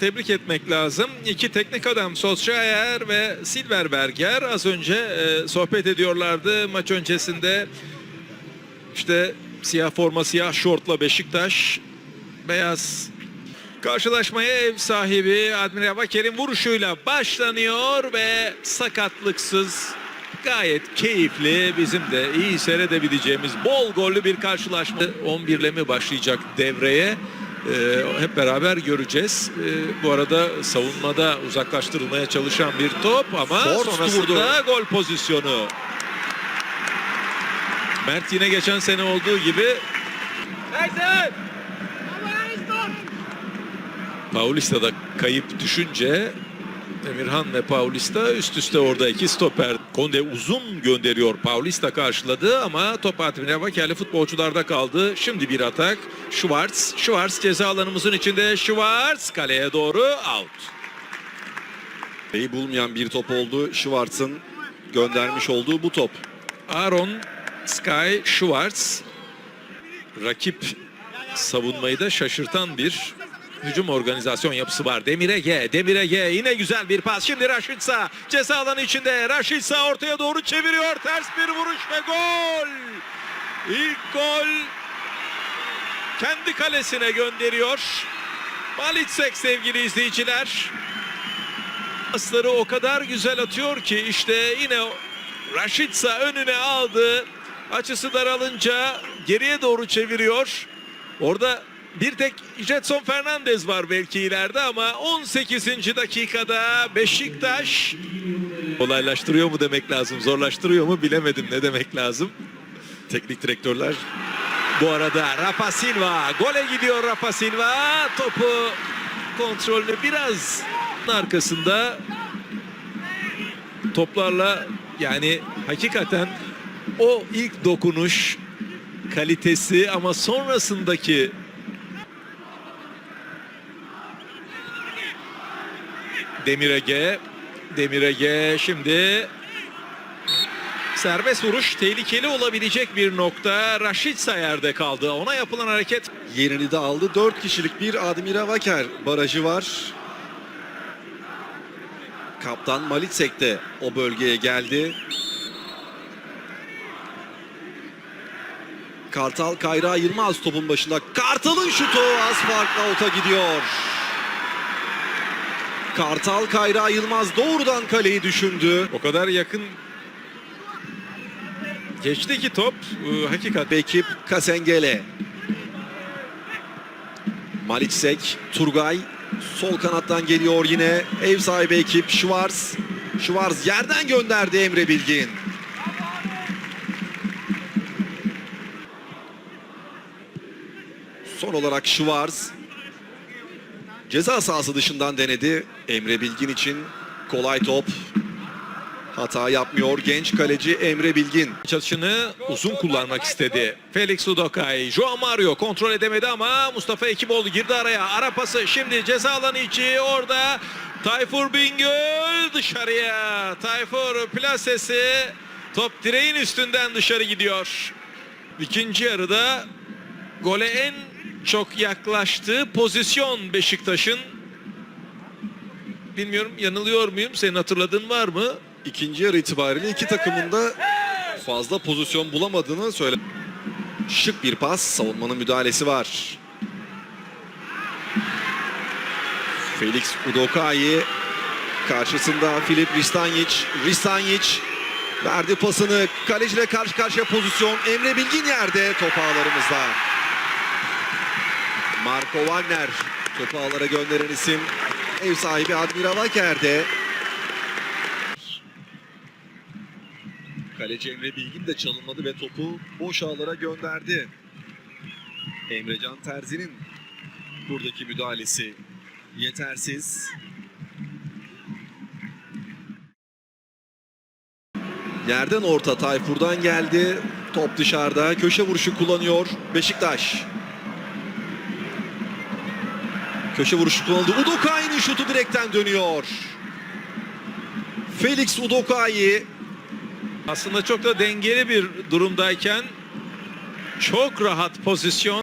tebrik etmek lazım. İki teknik adam Solskjaer ve Silverberger az önce e, sohbet ediyorlardı maç öncesinde. İşte siyah forma, siyah şortla Beşiktaş, beyaz Karşılaşmaya ev sahibi Admiral Vaker'in vuruşuyla başlanıyor ve sakatlıksız gayet keyifli bizim de iyi seyredebileceğimiz bol gollü bir karşılaşma. 11 ile mi başlayacak devreye? Ee, hep beraber göreceğiz. Ee, bu arada savunmada uzaklaştırılmaya çalışan bir top ama Forst sonrasında gol pozisyonu. Mert yine geçen sene olduğu gibi Paulista da kayıp düşünce Emirhan ve Paulista üst üste orada iki stoper. Konde uzun gönderiyor. Paulista karşıladı ama top Admiral Vakerli futbolcularda kaldı. Şimdi bir atak. Schwartz. Schwartz ceza alanımızın içinde. Schwartz kaleye doğru out. Beyi bulmayan bir top oldu. Schwartz'ın göndermiş olduğu bu top. Aaron Sky Schwartz rakip savunmayı da şaşırtan bir hücum organizasyon yapısı var. Demir Ege, Demir Ege yine güzel bir pas. Şimdi Raşitsa ceza alanı içinde. Raşitsa ortaya doğru çeviriyor. Ters bir vuruş ve gol. İlk gol kendi kalesine gönderiyor. Malitsek sevgili izleyiciler. Pasları o kadar güzel atıyor ki işte yine Raşitsa önüne aldı. Açısı daralınca geriye doğru çeviriyor. Orada bir tek Jetson Fernandez var belki ileride ama 18. dakikada Beşiktaş kolaylaştırıyor mu demek lazım, zorlaştırıyor mu bilemedim ne demek lazım. Teknik direktörler Bu arada Rafa Silva gole gidiyor Rafa Silva. Topu kontrolünü biraz arkasında toplarla yani hakikaten o ilk dokunuş kalitesi ama sonrasındaki Demir Ege Demir Ege şimdi Serbest vuruş tehlikeli olabilecek bir nokta. Raşit yerde kaldı. Ona yapılan hareket yerini de aldı. 4 kişilik bir Admira Vaker barajı var. Kaptan Malitsek de o bölgeye geldi. Kartal Kayra Yılmaz topun başında. Kartal'ın şutu az farkla ota gidiyor. Kartal Kayra Yılmaz doğrudan kaleyi düşündü. o kadar yakın geçti ki top e, hakikat Ekip Kasengele. Malitsek, Turgay sol kanattan geliyor yine. Ev sahibi ekip Schwarz. Schwarz yerden gönderdi Emre Bilgin. Son olarak Schwarz ceza sahası dışından denedi. Emre Bilgin için kolay top. Hata yapmıyor genç kaleci Emre Bilgin. çalışını uzun kullanmak istedi. Felix Udokay, Joao Mario kontrol edemedi ama Mustafa Ekiboğlu girdi araya. Ara pası şimdi ceza alanı içi orada Tayfur Bingöl dışarıya. Tayfur plasesi top direğin üstünden dışarı gidiyor. İkinci yarıda gole en çok yaklaştığı pozisyon Beşiktaş'ın. Bilmiyorum yanılıyor muyum? Senin hatırladığın var mı? İkinci yarı itibariyle iki takımın da fazla pozisyon bulamadığını söyle. Şık bir pas, savunmanın müdahalesi var. Felix Udokai karşısında Filip Ristanyic. Ristanyic verdi pasını. Kaleciyle karşı karşıya pozisyon. Emre Bilgin yerde top ağlarımızda. Marco Wagner topu ağlara gönderen isim. Ev sahibi Admiral Aker'de. Kaleci Emre Bilgin de çalınmadı ve topu boş ağlara gönderdi. Emrecan Terzi'nin buradaki müdahalesi yetersiz. Yerden orta Tayfur'dan geldi. Top dışarıda. Köşe vuruşu kullanıyor Beşiktaş. Köşe vuruşu kullanıldı. Udokai'nin şutu direkten dönüyor. Felix Udokai Aslında çok da dengeli bir durumdayken çok rahat pozisyon